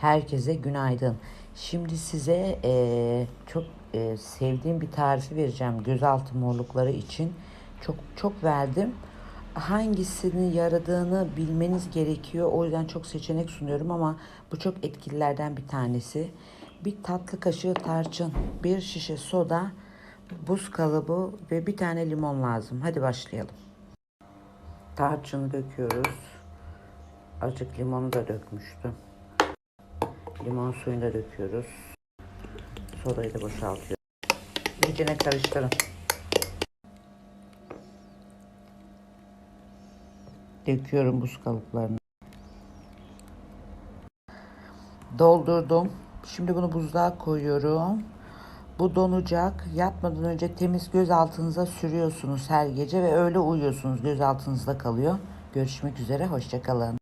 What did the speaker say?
Herkese günaydın. Şimdi size eee, çok eee, sevdiğim bir tarifi vereceğim gözaltı morlukları için. Çok çok verdim. Hangisinin yaradığını bilmeniz gerekiyor. O yüzden çok seçenek sunuyorum ama bu çok etkililerden bir tanesi. Bir tatlı kaşığı tarçın, bir şişe soda, buz kalıbı ve bir tane limon lazım. Hadi başlayalım. Tarçını döküyoruz. Azıcık limonu da dökmüştüm. Limon suyunu da döküyoruz. Sodayı da boşaltıyoruz. İyicene karıştırın. Döküyorum buz kalıplarını. Doldurdum. Şimdi bunu buzluğa koyuyorum. Bu donacak. Yatmadan önce temiz göz altınıza sürüyorsunuz her gece ve öyle uyuyorsunuz. Göz altınızda kalıyor. Görüşmek üzere. Hoşçakalın.